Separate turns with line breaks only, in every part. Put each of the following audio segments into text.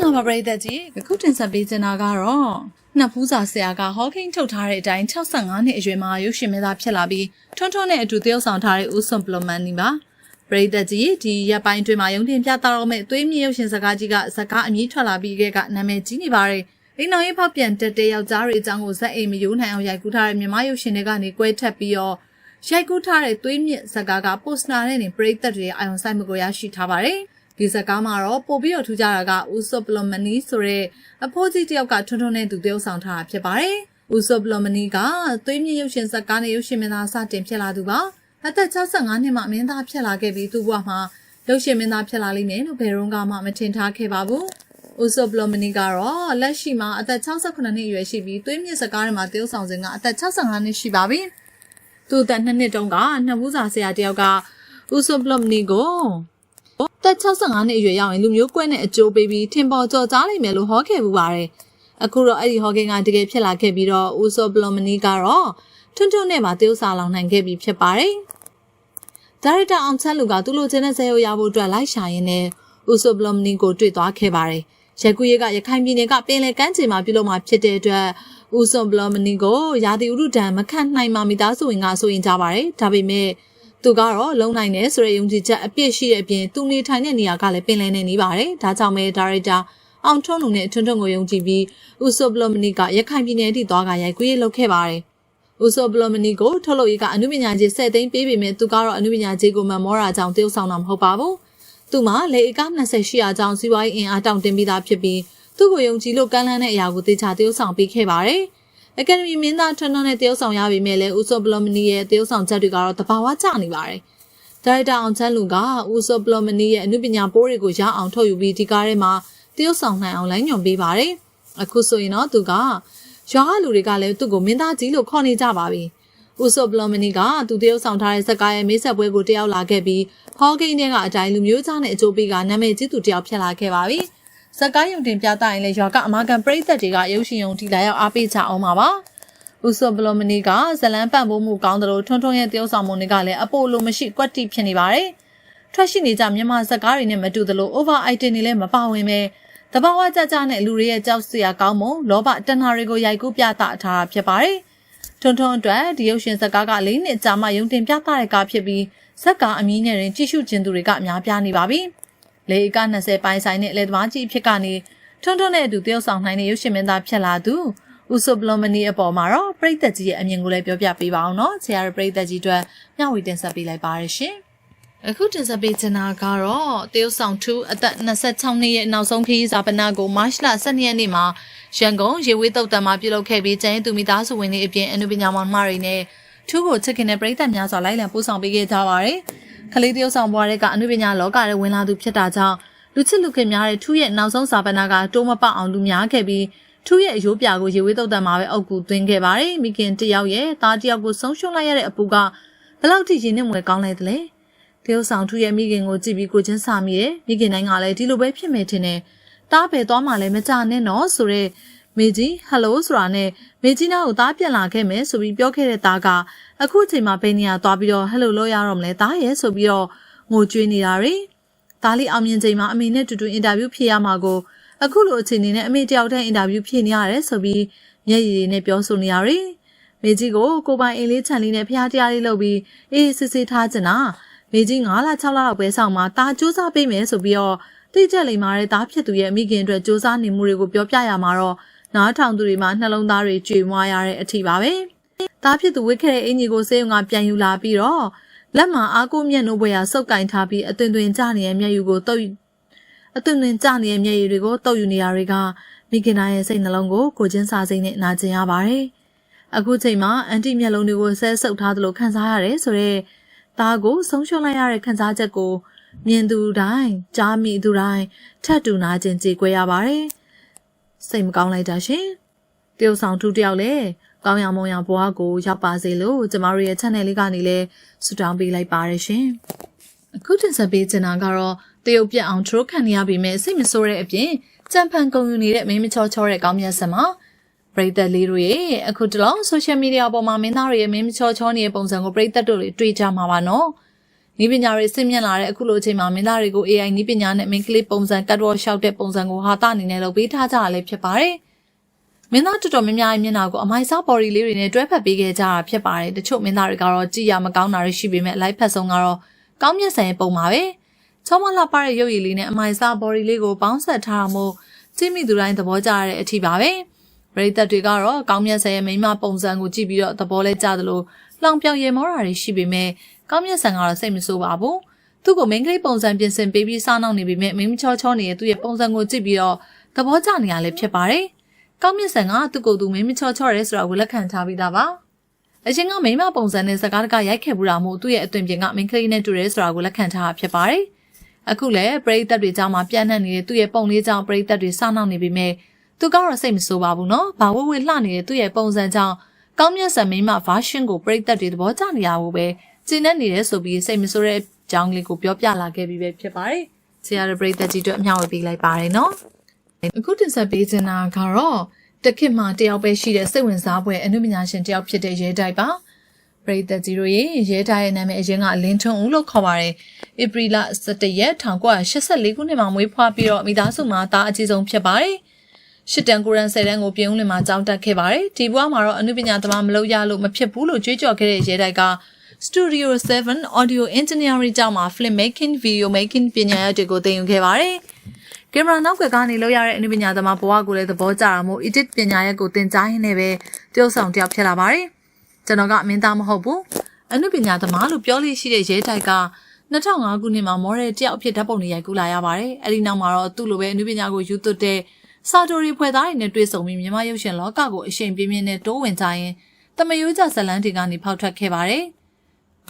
္ဂလာပါပရိသတ်ကြီးအခုတင်ဆက်ပေးချင်တာကတော့နှစ်ဖူးစာဆရာကဟောကိန်းထုတ်ထားတဲ့အတိုင်း65နှစ်အရွယ်မှာရုပ်ရှင်မင်းသားဖြစ်လာပြီးထွန်းထွန်းနဲ့အတူတယောက်ဆောင်ထားတဲ့ဦးစွန်ပလမန်နီပါပရိသတ်ကြီးဒီရက်ပိုင်းတွင်မှာရုံတင်ပြသတော့မဲ့သွေးမြေရုပ်ရှင်စကားကြီးကစကားအမြင့်ထွက်လာပြီးခဲ့ကနာမည်ကြီးနေပါတယ်အိမ်တော်ရေးဖောက်ပြန်တက်တဲ့ယောက်ျားတွေအကြောင်းကိုဇက်အိမ်မယိုးနိုင်အောင်ရိုက်ကူးထားတဲ့မြန်မာရုပ်ရှင်တွေကနေကွဲထက်ပြီးတော့ရိုက်ကူးထားတဲ့သွေးမြင့်စကားကပိုစတာနဲ့နေပရိသတ်တွေအာရုံစိုက်မှုကိုရရှိထားပါတယ် ဒီစကားမှာတော့ပို့ပြီးတော့ထူးခြားတာကဦးစောပလမနီဆိုတဲ့အဖိုးကြီးတယောက်ကထွန်းထွန်းနဲ့သူတယောက်ဆောင်ထားတာဖြစ်ပါတယ်။ဦးစောပလမနီကသွေးမြင့်ရုပ်ရှင်စကားနဲ့ရုပ်ရှင်မင်းသားစတင်ဖြစ်လာသူပါ။အသက်65နှစ်မှမင်းသားဖြစ်လာခဲ့ပြီးသူ့ဘဝမှာရုပ်ရှင်မင်းသားဖြစ်လာလိမ့်မယ်လို့ဘယ်တော့မှမထင်ထားခဲ့ပါဘူး။ဦးစောပလမနီကတော့လက်ရှိမှာအသက်68နှစ်အရွယ်ရှိပြီးသွေးမြင့်စကားတွေမှာတယောက်ဆောင်စဉ်ကအသက်65နှစ်ရှိပါပြီ။သူ့အသက်2နှစ်တုန်းကနှစ်ဘူးစာဆရာတယောက်ကဦးစောပလမနီကို တက်65နှစ်အရွယ်ရောက်ရင်လူမျိုးကွဲနဲ့အကျိုးပေးပြီးထင်ပေါ်ကြော်ကြားနိုင်မယ်လို့ဟောခဲ့ပူပါတယ်။အခုတော့အဲ့ဒီဟောကိန်းကတကယ်ဖြစ်လာခဲ့ပြီးတော့ဦးစောပလိုမနီကတော့ထွန်းထွန်းနဲ့မှတယောက်စာလောင်နိုင်ခဲ့ပြီးဖြစ်ပါတယ်။ဒါရိုက်တာအောင်ချမ်းလူကသူ့လိုချင်တဲ့ဇာတ်ရုပ်ရဖို့အတွက်လိုက်ရှာရင်းနဲ့ဦးစောပလိုမနီကိုတွေ့သွားခဲ့ပါတယ်။ရကူရဲကရခိုင်ပြည်နယ်ကပင်လယ်ကမ်းခြေမှာပြုလုပ်မှာဖြစ်တဲ့အတွက်ဦးစောပလိုမနီကိုရာသီဥတုဒဏ်မခံနိုင်မှမိသားစုဝင်ကဆိုရင်ကြပါတယ်။ဒါပေမဲ့ သူကတော့လုံနိုင်တယ်ဆိုတဲ့ယုံကြည်ချက်အပြည့်ရှိတဲ့အပြင်သူနေထိုင်တဲ့နေရာကလည်းပင်လယ်နဲ့နေပါတယ်။ဒါကြောင့်ပဲဒါရိုက်တာအောင်ထွန်းလူနဲ့ထွန်းထွန်းကိုယုံကြည်ပြီးဦးဆိုပလိုမနီကရခိုင်ပြည်နယ်အထိသွားကရိုက်ကွေးလုပ်ခဲ့ပါတယ်။ဦးဆိုပလိုမနီကိုထုတ်လုပ်ရေးကအနုပညာကြီး10သိန်းပေးပေမဲ့သူကတော့အနုပညာကြီးကိုမမောတာကြောင့်တည်ဆောက်တာမဟုတ်ပါဘူး။သူမှလေအက20ရှိရာကြောင့်စီးပွားရေးအင်အားတောင့်တင်းပြီးသားဖြစ်ပြီးသူ့ကိုယုံကြည်လို့ကမ်းလှမ်းတဲ့အရာကိုတေချာတည်ဆောက်ပေးခဲ့ပါတယ်။ အကယ်ဒမီမင်းသားထွန်းထွန်းနဲ့တရုတ်ဆောင်ရပေမဲ့လည်းဦးစောပလော်မနီရဲ့တရုတ်ဆောင်ချက်တွေကတော့တဘာဝကျနေပါတယ်။ဒါရိုက်တာအောင်ချမ်းလူကဦးစောပလော်မနီရဲ့အမှုပညာပိုးတွေကိုရအောင်ထုတ်ယူပြီးဒီကားထဲမှာတရုတ်ဆောင်နိုင်အောင်လိုင်းညွန်ပေးပါတယ်။အခုဆိုရင်တော့သူကရွာလူတွေကလည်းသူ့ကိုမင်းသားကြီးလို့ခေါ်နေကြပါပြီ။ဦးစောပလော်မနီကသူတရုတ်ဆောင်ထားတဲ့ဇက်ကားရဲ့မေးဆက်ပွဲကိုတယောက်လာခဲ့ပြီးဟောကိန်းတွေကအတိုင်းလူမျိုးသားနဲ့အကျိုးပေးကနာမည်ကြီးသူတယောက်ဖြစ်လာခဲ့ပါပြီ။ ဇက်ကိုင်းယုံတင်ပြသရင်လည်းရွာကအမာကန်ပရိသတ်တွေကရုပ်ရှင်ယုံတီလာရောက်အားပေးကြအောင်ပါပါ။ဦးစောဘလိုမနီကဇလန်ပန့်ပိုးမှုကောင်းတယ်လို့ထွန်းထွန်းရဲ့တယောက်ဆောင်မှုတွေကလည်းအပိုလိုမရှိကွက်တိဖြစ်နေပါတယ်။ထွက်ရှိနေကြမြန်မာဇက်ကားတွေနဲ့မတူသလို over item တွေလည်းမပါဝင်ပဲတဘာဝကြကြနဲ့လူတွေရဲ့ကြောက်စရာကောင်းမှုလောဘတဏှာတွေကိုရိုက်ကူးပြသထားတာဖြစ်ပါတယ်။ထွန်းထွန်းအတွက်ဒီရုပ်ရှင်ဇက်ကားက၄နှစ်ကြာမှယုံတင်ပြသတဲ့ကားဖြစ်ပြီးဇက်ကားအမည်နဲ့ရင်ကြည့်ရှုခြင်းသူတွေကအများပြားနေပါပြီ။ လေက20ပိုင်းဆိုင်နဲ့လေသမားကြီးအဖြစ်ကနေထွန်းထွန်းနဲ့အတူတယောက်ဆောင်နိုင်တဲ့ရုပ်ရှင်မင်းသားဖြစ်လာသူဦးစုပလမနီအပေါ်မှာတော့ပရိသတ်ကြီးရဲ့အမြင်ကိုလည်းပြောပြပေးပါအောင်နော်ဆရာရဲ့ပရိသတ်ကြီးအတွက်မျှဝေတင်ဆက်ပေးလိုက်ပါရရှင်အခုတင်ဆက်ပေးချင်တာကတော့တရုတ်ဆောင်2အသက်26နှစ်ရဲ့နောက်ဆုံးခရီးစာပနာကိုမတ်လ12ရက်နေ့မှာရန်ကုန်ရေဝေးတုတ်တံမှာပြုလုပ်ခဲ့ပြီးကျန်းသူမိသားစုဝင်တွေအပြင်အနုပညာမောင်မတွေနဲ့ ထူးကိုချစ်ခင်တဲ့ပရိသတ်များစွာလိုက်လံပို့ဆောင်ပေးခဲ့ကြပါရယ်ကလေးတယောက်ဆောင်ဘွားတွေကအနုပညာလောကထဲဝင်လာသူဖြစ်တာကြောင့်လူချစ်လူခင်များတဲ့ထူးရဲ့နောက်ဆုံးစာပနာကတိုးမပေါအောင်လူများခဲ့ပြီးထူးရဲ့အယိုးပြာကိုရေဝေးတုတ်တံမှာပဲအုပ်ကူသွင်းခဲ့ပါတယ်မိခင်တယောက်ရဲ့သားတယောက်ကိုဆုံးရှုံးလိုက်ရတဲ့အပူကဘလောက်ထိရင်နဲ့မွေကောင်းလိုက်သလဲတယောက်ဆောင်ထူးရဲ့မိခင်ကိုကြည့်ပြီးကိုချင်းစာမိရဲ့မိခင်တိုင်းကလည်းဒီလိုပဲဖြစ်မယ်ထင်တယ်တားပဲသွားမှလည်းမကြနဲ့နော်ဆိုတော့ မေကြီးဟယ်လိုဆိုတာနဲ့မေကြီးနာကိုသားပြန်လာခဲ့မယ်ဆိုပြီးပြောခဲ့တဲ့သားကအခုချိန်မှာဘယ်နေရာသွားပြီးတော့ဟယ်လိုလို့ရတော့မလဲသားရဲ့ဆိုပြီးတော့ငိုကြွေးနေတာတွေသားလေးအောင်မြင်ချိန်မှာအမေနဲ့တူတူအင်တာဗျူးဖြေရမှာကိုအခုလိုအခြေအနေနဲ့အမေတယောက်တည်းအင်တာဗျူးဖြေနေရတယ်ဆိုပြီးမျက်ရည်တွေနဲ့ပြောဆိုနေရတယ်မေကြီးကိုကိုပိုင်အင်းလေးခြံလေးနဲ့ဖျားတရားလေးလုပ်ပြီးအေးစစ်စစ်ထားချင်တာမေကြီး9လ6လလောက်ပဲဆောင်မှာတာစူးစမ်းပေးမယ်ဆိုပြီးတော့တိကျလိမ္မာတဲ့သားဖြစ်သူရဲ့မိခင်အတွက်စူးစမ်းနေမှုတွေကိုပြောပြရမှာတော့ နားထောင်သူတွေမှာနှလုံးသားတွေကြွေမွားရတဲ့အထိပါပဲ။သားဖြစ်သူဝစ်ခဲ့တဲ့အင်ကြီးကိုစေးုံကပြန်ယူလာပြီးတော့လက်မှာအားကိုမျက်နှာဘွယ်ရာစုပ်ကင်ထားပြီးအသွင်သွင်ကျနေတဲ့မျက်ရည်ကိုတုပ်အသွင်သွင်ကျနေတဲ့မျက်ရည်တွေကိုတုပ်ယူနေရတွေကမိခင်သားရဲ့စိတ်နှလုံးကိုကိုချင်းစာစိတ်နဲ့နာကျင်ရပါတယ်။အခုချိန်မှာအန်တီမျက်လုံးတွေကိုဆဲဆုပ်ထားသလိုခံစားရတယ်ဆိုတော့သားကိုဆုံးရှုံးလိုက်ရတဲ့ခံစားချက်ကိုမြင်သူတိုင်းကြားမိသူတိုင်းထပ်တူနာကျင်ကြေကွဲရပါတယ်။ စိတ်မကောင်းလိုက်တာရှင်တရုတ်ဆောင်ထူးတယောက်လည်းကောင်းရမွန်ရဘွားကိုရောက်ပါစေလို့ကျမတို့ရဲ့ channel လေးကနေလည်းဆုတောင်းပေးလိုက်ပါရရှင်အခုတင်ဆက်ပေးချင်တာကတော့တရုတ်ပြက်အောင်ထရိုးခံရပြီးမဲ့စိတ်မဆိုးတဲ့အပြင်ကြံဖန်ကုန်ယူနေတဲ့မင်းမချောချောတဲ့ကောင်းမြတ်ဆက်မှာပရိသတ်လေးတို့ရဲ့အခုတလုံး social media ပေါ်မှာမင်းသားတွေရဲ့မင်းမချောချောနေတဲ့ပုံစံကိုပရိသတ်တို့တွေတွေ့ကြမှာပါနော် နီးပညာတွေဆင့်မြင့်လာတဲ့အခုလိုအချိန်မှာမင်းသားတွေကို AI နီးပညာနဲ့မင်းကလေးပုံစံကတ်တော့ရှောက်တဲ့ပုံစံကိုဟာတာအနေနဲ့လုပ်ပေးထားကြရလဲဖြစ်ပါတယ်။မင်းသားတော်တော်များများရဲ့မျက်နှာကိုအမိုက်စားပေါ်ရီလေးတွေနဲ့တွဲဖက်ပေးခဲ့ကြတာဖြစ်ပါတယ်။တချို့မင်းသားတွေကတော့ကြည်ရမကောင်းတာတွေရှိပေမဲ့ live ဖက်ဆုံးကတော့ကောင်းမြတ်ဆန်ရဲ့ပုံပါပဲ။ချောမလှပတဲ့ရုပ်ရည်လေးနဲ့အမိုက်စားပေါ်ရီလေးကိုပေါင်းဆက်ထားတာမို့ကြည့်မိသူတိုင်းသဘောကျရတဲ့အထိပါပဲ။ပရိသတ်တွေကတော့ကောင်းမြတ်ဆန်ရဲ့မိန်းမပုံစံကိုကြည့်ပြီးတော့သဘောလဲကျသလိုလောင်ပြောင်ရေမောတာတွေရှိပေမဲ့ ကောင်းမြတ်ဆန်ကတော့စိတ်မဆိုးပါဘူး။သူ့ကိုမိန်းကလေးပုံစံပြင်ဆင်ပေးပြီးစားနောက်နေပေမဲ့မိန်းမချောချောနေတဲ့သူ့ရဲ့ပုံစံကိုကြည့်ပြီးတော့သဘောကျနေရလဲဖြစ်ပါတယ်။ကောင်းမြတ်ဆန်ကသူ့ကိုယ်သူမိန်းမချောချောရဲဆိုတာကိုလက်ခံထားပြီးသားပါ။အရှင်ကမိန်းမပုံစံနဲ့စကားတကရိုက်ခဲ့ဘူးတာမို့သူ့ရဲ့အသွင်ပြင်ကမိန်းကလေးနဲ့တူရဲဆိုတာကိုလက်ခံထားတာဖြစ်ပါတယ်။အခုလည်းပရိသတ်တွေကြားမှာပြန့်နှံ့နေတဲ့သူ့ရဲ့ပုံလေးကြောင့်ပရိသတ်တွေစားနောက်နေပေမဲ့သူကတော့စိတ်မဆိုးပါဘူးနော်။ဘာဝဝလှနေတဲ့သူ့ရဲ့ပုံစံကြောင့်ကောင်းမြတ်ဆန်မိန်းမ version ကိုပရိသတ်တွေသဘောကျနေရဖို့ပဲ ကျင်းနေနေတယ်ဆိုပြီးစိတ်မဆိုးတဲ့အကြောင်းလေးကိုပြောပြလာခဲ့ပြီးပဲဖြစ်ပါတယ်။ဆရာရဲ့ပရိသတ်ကြီးတို့အမျှဝေပေးလိုက်ပါတယ်နော်။အခုတင်ဆက်ပေးချင်တာကတော့တခစ်မှာတယောက်ပဲရှိတဲ့စိတ်ဝင်စားဖွယ်အနုပညာရှင်တယောက်ဖြစ်တဲ့ရဲတိုက်ပါ။ပရိသတ်ကြီးတို့ရေရဲတိုက်ရဲ့နာမည်အရင်ကအလင်းထွန်းဦးလို့ခေါ်ပါတယ်။ဧပြီလ17ရက်1984ခုနှစ်မှာမွေးဖွားပြီးတော့မိသားစုမှာသားအကြီးဆုံးဖြစ်ပါတယ်။ရှစ်တန်ကိုရန်ဆယ်တန်းကိုပြုံးလင်မှာကြောင်းတက်ခဲ့ပါတယ်။ဒီဘဝမှာတော့အနုပညာသမားမလုပ်ရလို့မဖြစ်ဘူးလို့ကြွေးကြော်ခဲ့တဲ့ရဲတိုက်က Studio 7 Audio Engineering ကျောင်းမှာ Film Making, Video Making ပညာရပ်တွေကိုသင်ယူခဲ့ပါတယ်။ကင်မရာနောက်ွယ်ကနေလောက်ရတဲ့အနုပညာသမားဘဝကိုလည်းသဘောကျတာမို့ edit ပညာရပ်ကိုသင်ကြားရင်းနဲ့ပဲတရုပ်ဆောင်တယောက်ဖြစ်လာပါတယ်။ကျွန်တော်ကအမင်းသားမဟုတ်ဘူး။အနုပညာသမားလို့ပြောလို့ရှိတဲ့ရဲတိုက်က2005ခုနှစ်မှာမော်ဒယ်တယောက်အဖြစ်ဓာတ်ပုံတွေရိုက်ကူးလာရပါတယ်။အဲဒီနောက်မှာတော့သူ့လိုပဲအနုပညာကိုယူသွတ်တဲ့စာတိုရီဖွဲ့သားတွေနဲ့တွေ့ဆုံပြီးမြန်မာရုပ်ရှင်လောကကိုအရှိန်ပြင်းပြင်းနဲ့တိုးဝင်ကြရင်တမယိုးကြဇလန်းတွေကနေဖောက်ထွက်ခဲ့ပါတယ်။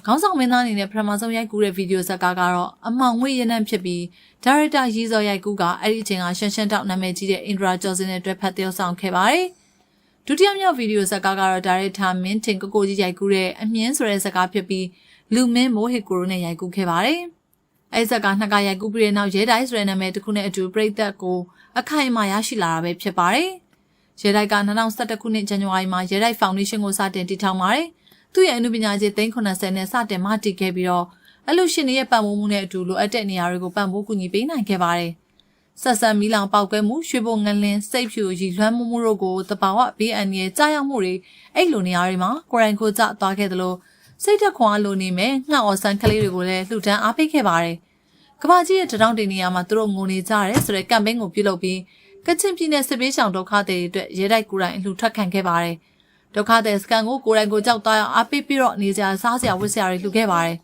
ခေါင်းဆောင်မင်းသားအနေနဲ့ပထမဆုံးရိုက်ကူးတဲ့ဗီဒီယိုဇာတ်ကားကတော့အမောင်ငွေရနံ့ဖြစ်ပြီးဒါရိုက်တာရီဇော်ရိုက်ကူးကအဲ့ဒီအချိန်ကရှန်ရှန်တောက်နာမည်ကြီးတဲ့အင်ဒရာကျော်စင်နဲ့တွဲဖက်သရုပ်ဆောင်ခဲ့ပါတယ်။ဒုတိယမြောက်ဗီဒီယိုဇာတ်ကားကတော့ဒါရိုက်တာမင်းတင်ကိုကိုကြီးရိုက်ကူးတဲ့အမြင့်ဆိုတဲ့ဇာတ်ကားဖြစ်ပြီးလူမင်းမိုးဟစ်ကိုရိုနဲ့ရိုက်ကူးခဲ့ပါတယ်။အဲ့ဇာတ်ကားနှစ်ကရိုက်ကူးပြီးတဲ့နောက်ရဲတိုင်းဆိုတဲ့နာမည်တစ်ခုနဲ့အတူပြည်သက်ကိုအခိုင်အမာရရှိလာတာပဲဖြစ်ပါတယ်။ရဲတိုက်က2011ခုနှစ်ဇန်နဝါရီမှာရဲတိုက်ဖောင်ဒေးရှင်းကိုစတင်တည်ထောင်ပါတယ်။ သူ့ရဲ့အမှုပညာရှင်390နဲ့စတင်မှတည်ခဲ့ပြီးတော့အလူရှင်တွေရဲ့ပံ့ပိုးမှုနဲ့အတူလိုအပ်တဲ့နေရာတွေကိုပံ့ပိုးကူညီပေးနိုင်ခဲ့ပါတယ်။ဆက်ဆံမီလောင်ပေါက်ကွဲမှုရွှေဘုံငလင်းစိတ်ဖြူရီလွမ်းမှုမှုတို့ကိုတဘာဝဘေးအန္တရာယ်ကြားရောက်မှုတွေအဲ့လိုနေရာတွေမှာကိုရိုင်ကိုကြသွားခဲ့သလိုစိတ်သက်ခွန်အားလိုနေမဲ့ငှက်အော်ဆန်ကလေးတွေကိုလည်းလှူဒန်းအားပေးခဲ့ပါတယ်။ကဘာကြီးရဲ့တရောင်းတင်နေရာမှာသူတို့ငိုနေကြရဲဆိုတဲ့ကမ်ပိန်းကိုပြုလုပ်ပြီးကချင်ပြည်နယ်စစ်ပေးဆောင်ဒုက္ခတွေအတွက်ရဲတိုက်ကူတိုင်းအလှူထွက်ခံခဲ့ပါတယ်။ ဒုက္ခသည်စကန်ကိုကိုယ်တိုင်ကိုကြောက်သားအောင်အားပေးပြီးတော့နေကြစားစရာဝတ်စရာတွေလှူခဲ့ပါတယ်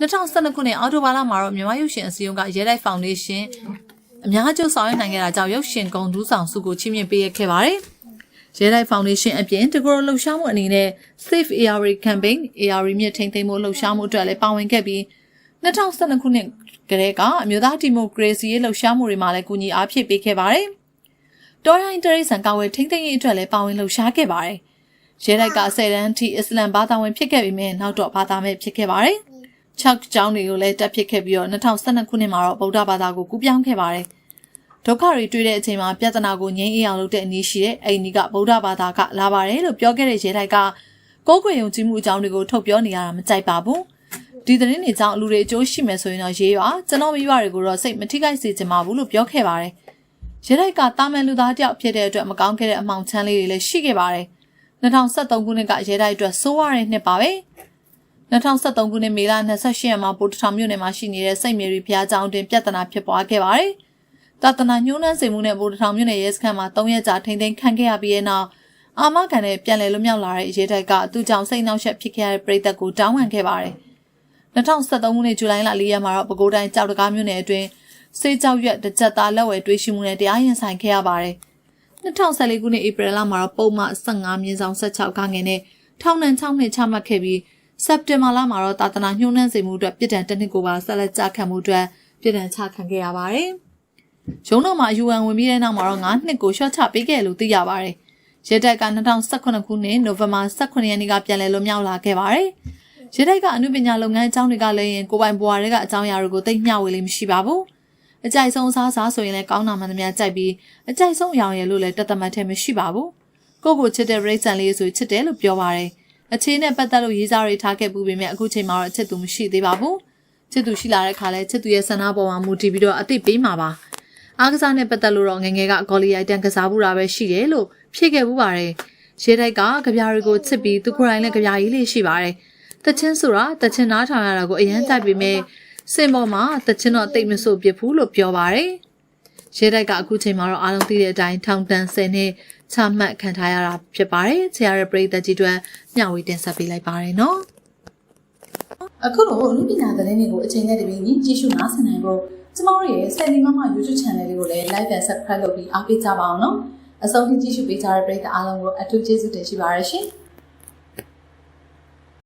2012ခုနှစ်အောက်တိုဘာလမှာတော့မြန်မာရုပ်ရှင်အစည်းအရုံးကရဲတိုက်ဖောင်ဒေးရှင်းအများကျဆောင်ရွက်နိုင်ခဲ့တာကြောင့်ရုပ်ရှင်ကုံဒူးဆောင်စုကိုချီးမြှင့်ပေးခဲ့ပါတယ်ရဲတိုက်ဖောင်ဒေးရှင်းအပြင်တကူလှုပ်ရှားမှုအနေနဲ့ Safe ARI Campaign ARI မြစ်ထိန်းသိမ်းမှုလှုပ်ရှားမှုအတွက်လည်းပါဝင်ခဲ့ပြီး2012ခုနှစ်ကလေးကအမျိုးသားဒီမိုကရေစီရေးလှုပ်ရှားမှုတွေမှာလည်းကူညီအားဖြည့်ပေးခဲ့ပါတယ်။တော်ရိုင်းတရိတ်ဆန်ကာဝယ်ထိန်းသိမ်းရေးအတွက်လည်းပါဝင်လှုပ်ရှားခဲ့ပါတယ်။ ရဲတိုက်က10တန်းထိအစ္စလမ်ဘာသာဝင်ဖြစ်ခဲ့ပြီးမြဲနောက်တော့ဘာသာမဲ့ဖြစ်ခဲ့ပါတယ်။ချက်ကျောင်းတွေကိုလည်းတက်ဖြစ်ခဲ့ပြီးတော့2012ခုနှစ်မှာတော့ဗုဒ္ဓဘာသာကိုကူးပြောင်းခဲ့ပါတယ်။ဒုက္ခတွေတွေ့တဲ့အချိန်မှာပြဿနာကိုငြိမ်းအေးအောင်လုပ်တဲ့အနည်းရှိတဲ့အဲ့ဒီကဗုဒ္ဓဘာသာကလာပါတယ်လို့ပြောခဲ့တဲ့ရဲတိုက်ကကိုယ်ကိုယ်ယုံကြည်မှုအကြောင်းတွေကိုထုတ်ပြောနေရတာမကြိုက်ပါဘူး။ဒီသတင်းတွေကြောင့်လူတွေအကျိုးရှိမယ်ဆိုရင်တော့ရေးပါကျွန်တော်မိဘတွေကိုတော့စိတ်မထိခိုက်စေချင်ပါဘူးလို့ပြောခဲ့ပါတယ်။ရဲတိုက်ကတာမန်လူသားတယောက်ဖြစ်တဲ့အတွက်မကောင်းခဲ့တဲ့အမှောင်ချမ်းလေးတွေလည်းရှိခဲ့ပါတယ်။ 2023ခုနှစ်ကရဲတိုက်အတွက်စိုးရတဲ့နှစ်ပါပဲ2023ခုနှစ်မေလ28ရက်မှာပိုတထောင်မြို့နယ်မှာရှိနေတဲ့စိတ်မြေရီဘုရားကျောင်းတွင်ပြဿနာဖြစ်ပွားခဲ့ပါတယ်။တာသနာညှိုးနှမ်းစေမှုနဲ့ပိုတထောင်မြို့နယ်ရဲစခန်းမှာ3ရက်ကြာထိန်းသိမ်းခံခဲ့ရပြီးတဲ့နောက်အာမခံနဲ့ပြန်လည်လွတ်မြောက်လာတဲ့ရဲတိုက်ကသူ့ကြောင့်စိတ်နှောက်ယှက်ဖြစ်ခဲ့ရတဲ့ပြည်သက်ကိုတောင်းပန်ခဲ့ပါတယ်။2023ခုနှစ်ဇူလိုင်လ4ရက်မှာတော့ပဲခူးတိုင်းကြောက်တကားမြို့နယ်အတွင်းစေးကြောက်ရွက်တစ်ကြက်သားလက်ဝဲတွေးရှိမှုနဲ့တရားရင်ဆိုင်ခဲ့ရပါတယ်။ 2014ခုနှစ်ဧပြီလမှာတော့ပုံမှန်15မြင်းဆောင်16ခန်းငယ်နဲ့ထောင်နှံ6နှစ်ချမှတ်ခဲ့ပြီးစက်တင်ဘာလမှာတော့တာသနာညှိုးနှံစေမှုအတွက်ပြည်တံတစ်နှစ်ကိုပါဆက်လက်ကြခံမှုအတွက်ပြည်တံချခံခဲ့ရပါတယ်။ရုံးတော်မှာ UN ဝင်ပြီးတဲ့နောက်မှာတော့9နှစ်ကိုရှော့ချပေးခဲ့လို့သိရပါတယ်။ရဲတိုက်က2018ခုနှစ်နိုဝင်ဘာ18ရက်နေ့ကပြန်လည်လွတ်မြောက်လာခဲ့ပါတယ်။ရဲတိုက်ကအမှုပညာလုပ်ငန်းအကြောင်းတွေကလည်းရင်ကိုပိုင်ဘွားတွေက အကြောင်းအရာတွေကိုသိမျှဝေလို့မရှိပါဘူး။ အကြိုက်ဆုံးစားစားဆိုရင်လည်းကောင်းတာမှန်သမျှကြိုက်ပြီးအကြိုက်ဆုံးရောင်ရည်လို့လည်းတသက်မှတ်ထဲမရှိပါဘူးကိုကိုချစ်တဲ့ရိတ်ဆန်လေးဆိုချစ်တယ်လို့ပြောပါတယ်အခြေနဲ့ပတ်သက်လို့ရေးစားတွေထားခဲ့ပူပေမဲ့အခုချိန်မှာတော့အချစ်သူမရှိသေးပါဘူးချစ်သူရှိလာတဲ့ခါလဲချစ်သူရဲ့ဆန္ဒပေါ်မှာမူတည်ပြီးတော့အသိပေးမှာပါအားကစားနဲ့ပတ်သက်လို့တော့ငယ်ငယ်ကအကော်လီရိုက်တန်ကစားမှုတာပဲရှိတယ်လို့ဖြေခဲ့မှုပါတယ်ရဲတိုက်ကကြပြားတွေကိုချစ်ပြီးသူကိုယ်တိုင်လည်းကြပြားကြီးလေးရှိပါတယ်တချင်းဆိုတာတချင်းနားထောင်ရတာကိုအရင်ကြိုက်ပေမဲ့ စင်ပေါ်မှာတချင်းတော့တိတ်မဆို့ပြစ်ဘူးလို့ပြောပါတယ်ရဲတိုက်ကအခုချိန်မှာတော့အားလုံးသိတဲ့အတိုင်းထောင်တန်း10နှစ်ချမှတ်ခံထားရတာဖြစ်ပါတယ်ဆရာရဲ့ပရိသတ်ကြီးတွေမျှဝေတင်ဆက်ပေးလိုက်ပါတယ်နော်
အခုလိုလူပညာသတင်းတွေကိုအချိန်နဲ့တပြေးညီကြည့်ရှုနားဆင်နိုင်ဖို့ကျမတို့ရဲ့ Sandy Mama YouTube Channel လေးကိုလည်း Like and Subscribe လုပ်ပြီးအားပေးကြပါအောင်နော်အဆုံးထိကြည့်ရှုပေးကြတဲ့ပရိသတ်အားလုံးကိုအထူးကျေးဇူးတင်ရှိပါရရှင်